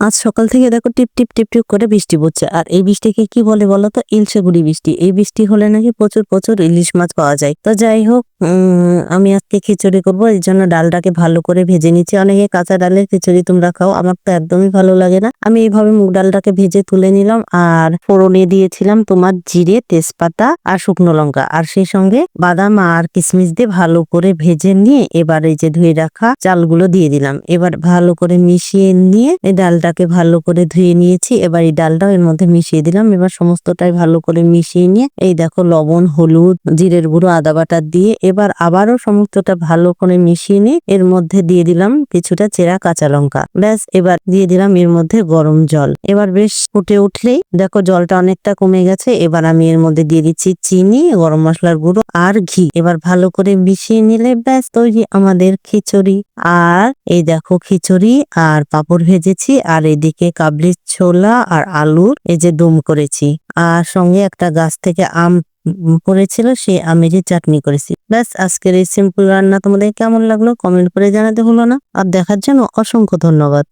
আজ সকাল থেকে দেখো টিপ টিপ টিপ টিপ করে বৃষ্টি পড়ছে। আর এই বৃষ্টিকে কি বলে বলো তো? ইলশেগুড়ি বৃষ্টি। এই বৃষ্টি হলে নাকি প্রচুর প্রচুর ইলিশ মাছ পাওয়া যায়। তো যাই হোক আমি আজকে খিচুড়ি করব। এই জন্য ডালটাকে ভালো করে ভেজে নিচ্ছি। অনেকে কাঁচা ডালের খিচুড়ি তোমরা খাও। আমার তো একদমই ভালো লাগে না। আমি এইভাবে মুগ ডালটাকে ভেজে তুলে নিলাম। আর ফোড়নে দিয়েছিলাম তোমার জিরে, তেজপাতা আর শুকনো লঙ্কা। আর সেই সঙ্গে বাদাম আর কিশমিশ দিয়ে ভালো করে ভেজে নিয়ে এবার এই যে ধুয়ে রাখা চালগুলো দিয়ে দিলাম। এবার ভালো করে মিশিয়ে নিয়ে এই ডালটাকে ভালো করে ধুয়ে নিয়েছি। এবার এই ডালটাও এর মধ্যে মিশিয়ে দিলাম। এবার সমস্তটাই ভালো করে মিশিয়ে নিয়ে এই দেখো লবণ, হলুদ, জিরের গুঁড়ো, আদা বাটা দিয়ে এবার আবারও সমস্তটা ভালো করে মিশিয়ে নিয়ে এর মধ্যে দিয়ে দিলাম কিছুটা চেরা কাঁচা লঙ্কা। ব্যাস, এবার দিয়ে দিলাম এর মধ্যে গরম জল। এবার বেশ ফুটে উঠলেই দেখো জলটা অনেকটা কমে গেছে। এবার আমি এর মধ্যে দিয়ে দিচ্ছি চিনি, গরম মশলার গুঁড়ো আর ঘি। এবার ভালো করে মিশিয়ে নিলে ব্যাস তৈরি আমাদের খিচুড়ি। আর এই দেখো খিচুড়ি আর পাঁপড় ভেজেছি আর এদিকে কাবলির ছোলা আর আলুর এই যে ডুম করেছি। আর সঙ্গে একটা গাছ থেকে আম পড়েছিল, সেই আমেরই চাটনি করেছি। ব্যাস, আজকের এই সিম্পল রান্না তোমাদের কেমন লাগল কমেন্ট করে জানাতে হলো না। আর দেখার জন্য অসংখ্য ধন্যবাদ।